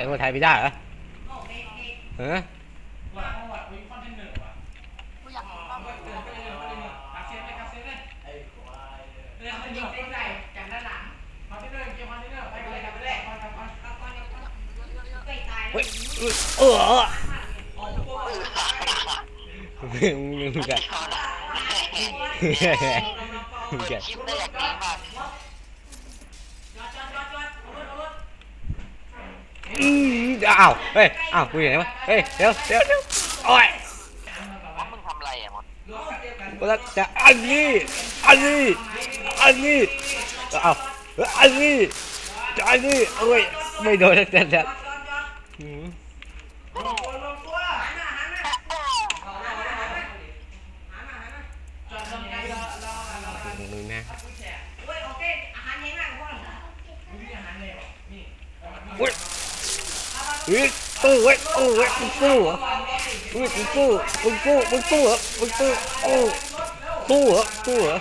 ายคนไทยไม่ได้เหรอเออเออมึงกันมึงกัน อย่างดีมากอืมอ้าวเฮ้ยอ้าวกูอยู่ไหนวะเฮ้ยเดี๋ยวเดี๋ยวเดี๋ยวโอ้ยว่ามึงทำอะไรอะมดกูจะจะอันนี้อันนี้อันนี้อ้าวอันนี้จะอันนี้โอ้ยไม่โดนแล้วแต่แต่อืมมึงนะ อุ้ย อุ้ยตู้เว้ยตู้เว้ยมึงตู้เหรออุ้ยมึงตู้มึงตู้มึงตู้เหรอมึงตู้โอ้ตู้เหรอตู้เหรอ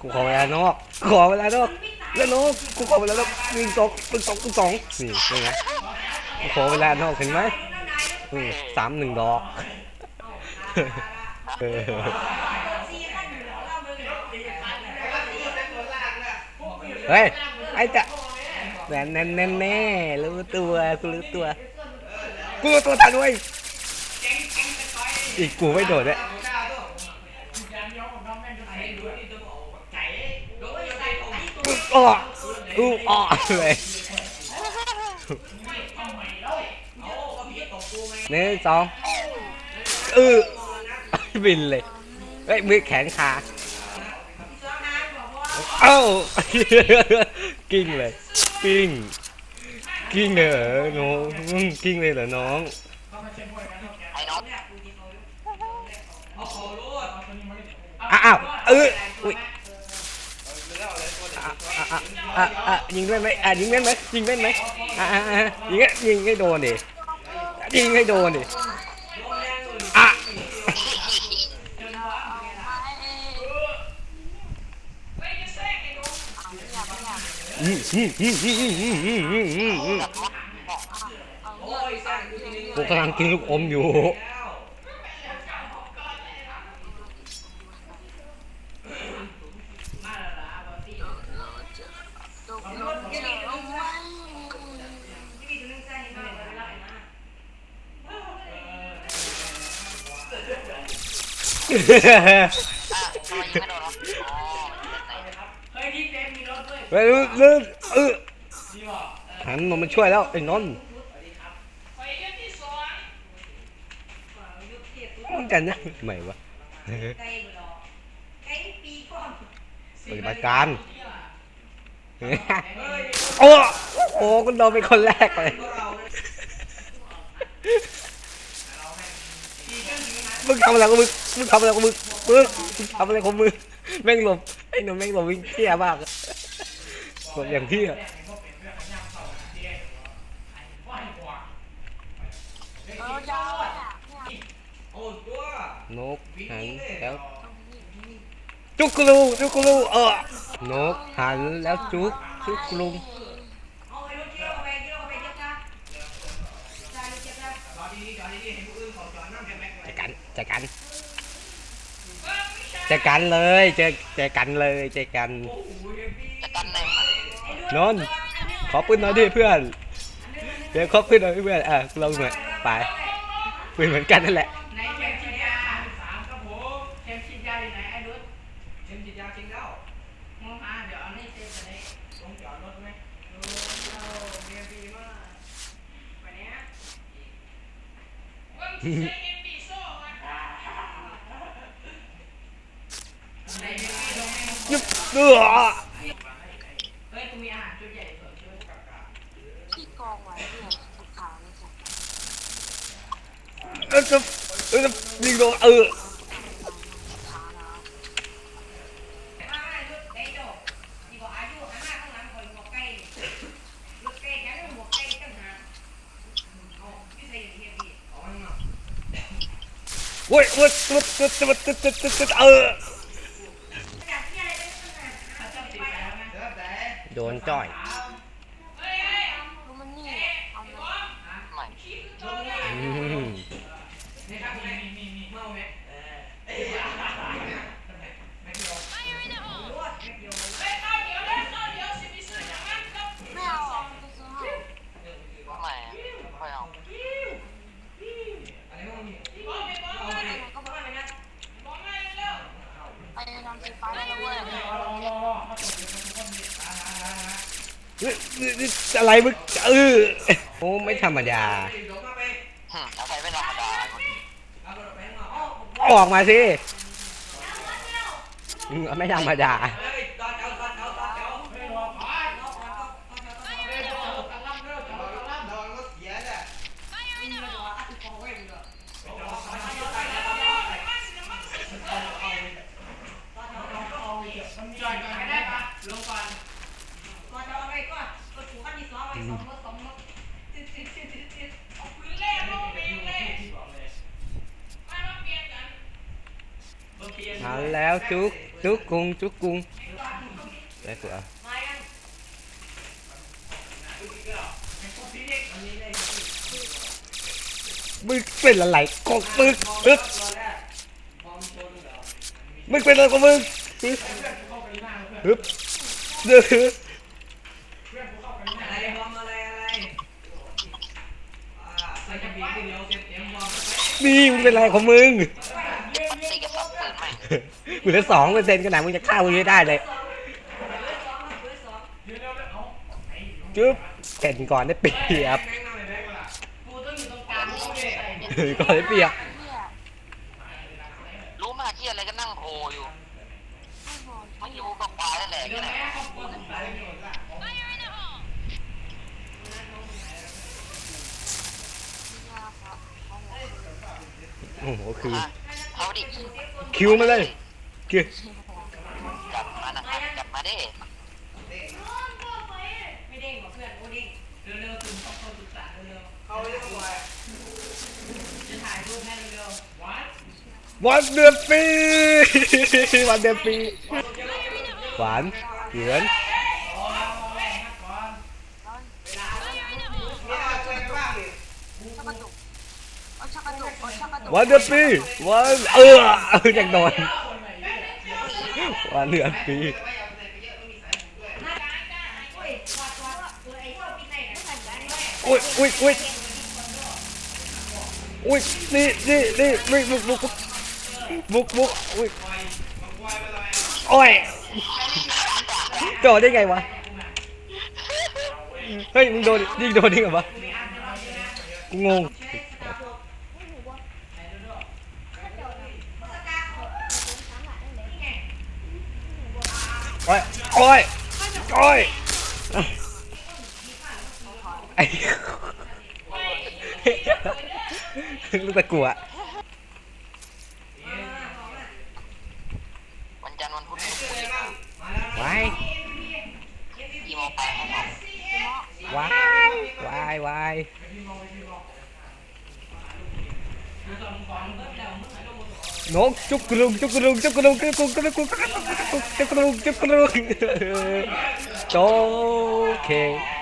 กูขอเวลานอกขอเวลานอกแล้วนอกกูขอเวลานอกหนึ่งสองหนึ่งสองหนึ่งสองนี่เป็นไงกูขอเวลานอกเห็นไหมอืมสามหนึ่งดอกเออเฮ้ยไอ้จะ แน่แน่แน่แน่รู้ตัวกูรู้ตัวกูรู้ตัวทันด้วยอีกกูไม่โดดเลยกูอ้อกูอ้อเลยหนึ่งสองเออบินเลยเฮ้ยมือแขนขาเอ้ากิ้งเลย กิ้งกิ้งเลยเหรอน้องกิ้งเลยเหรอน้องไอ้น้องอ้าวเอออุ้ยอะอะอะอะยิงได้ไหมอะยิงได้ไหมยิงได้ไหมอะอะยิงยิงให้โดนดิยิงให้โดนดิ ผมกำลังกินลูกอมอยู่ เออทำไมยังไม่โดน เฮ้ยลื่นลื่นเออหันมามาช่วยแล้วไอ้นนท์มันกันนะไม่วะปฏิบัติการโอ้โหคุณโดนเป็นคนแรกเลยมึงทำอะไรของมึงมึงทำอะไรของมึงมึงมึงทำอะไรของมึงแม่งหลบไอ้หนุ่มแม่งหลบวิ่งเที่ยมาก หลบอย่างเที่ยเออยาวอะเนี่ยนกหันแล้ว จุกกลูจุกกลูเออนกหันแล้วจุกจุกกลูจะกันจะกันจะกันเลยเจอเจอกันเลยเจอกันจะกันเลย นอน ขอปืนหน่อยดิเพื่อนเดี๋ยวขอปืนหน่อยดิเพื่อนอะลงหน่อยไปปืนเหมือนกันนั่นแหละในเข็มฉีดยาสามครับผมเข็มฉีดยาอยู่ไหนไอ้รุดเข็มฉีดยาจริงแล้วมองหาเดี๋ยวเอานี่เซ็นไปเลยลงจอดรถไหมโอ้เมียดีมากไปเนี้ยยุบเออ อจะเออจะยิงโดนเออเว้ยเว้ยเว้ยเว้ยเว้ยเว้ยเว้ยเออโดนจ่อย อะไรมึงเออโอ้ไม่ธรรมดาลงมาไปหึเอาไปไม่ธรรมดาเอารถไปข้างนอกออกมาสิอืมไม่ธรรมดา เฮ้ยตอนเจ้าตอนเจ้าตอนเจ้าไม่รอพายรอพายก็ตอนเจ้าตอนเจ้าเร็วตะล่ำเร็วตะล่ำตะล่ำดอนรถเสียแหละวิ่งมาดูอะที่คอเว้ยมึงอะไปรอพายก็ไปแล้วเอาเอาเอามันจ่อยก่อนไม่ได้ปะลงก่อน ก่อนจะเอาไปก่อนก็ถูกขั้นที่สองไปสองรถสองรถติดติดติดติดติดเอาปืนเล่นลูกเองเลยมามาเปลี่ยนกัน มาแล้วจุกจุกกุงจุกกุงแล้วเสือมากันมึงเป็นอะไรกอกมึงอึ๊บมึงเป็นอะไรของมึงอึ๊บอึ๊บเดือดอะไรบอมอะไรอะไรอ่าใส่กระบี่ที่เดียวเต็มเต็มบอมนี่มึงเป็นอะไรของมึง บปืนแม่งมึงเหลือสองเปอร์เซ็นต์ขนาดมึงจะฆ่ามึงไม่ได้เลยเบอร์สองเบอร์สองจุ๊บแข่งก่อนได้เปรียบกูต้องอยู่ตรงกลางเขาเลยก่อนได้เปรียบรู้มากที่อะไรก็นั่งโผล่อยู่ไม่รู้ก็ควายนั่นแหละเดี๋ยวนี่แหละแม่ครอบครัวผมตายหมดละโอ้โหคืออะ เอาดิคิวมาเลยคิวกลับมานะครับกลับมาดิไม่เด้งกับเพื่อนโอ้เด้งเร็วๆถึงครอบครัวสุดสานเร็วๆเขาเรียกว่าจะถ่ายรูปให้เร็วๆวัดวันเดือนปี วันเดือนปี หวานเหมือน อ๋อแรงครับก่อนเวลาเนี่ยช่วยกันบ้างดิ วันเดือนปีวันเอออยังโดนวันเดือนปีอุ้ยอุ้ยอุ้ยอุ้ยนี่นี่นี่บุกบุกบุกบุกบุกอุ้ยโอ้ยโดนได้ไงวะเฮ้ยมึงโดนยิงโดนได้ไงวะกูงง โอ้ยโอ้ยโอ้ยไอ้ลูกตะกัววันจันทร์วันพุธศุกร์วายีโมงไปครับผมวายวายวาย นกจุกกรุงจุกกรุงจุกกรุงจุกกรุงจุกกรุง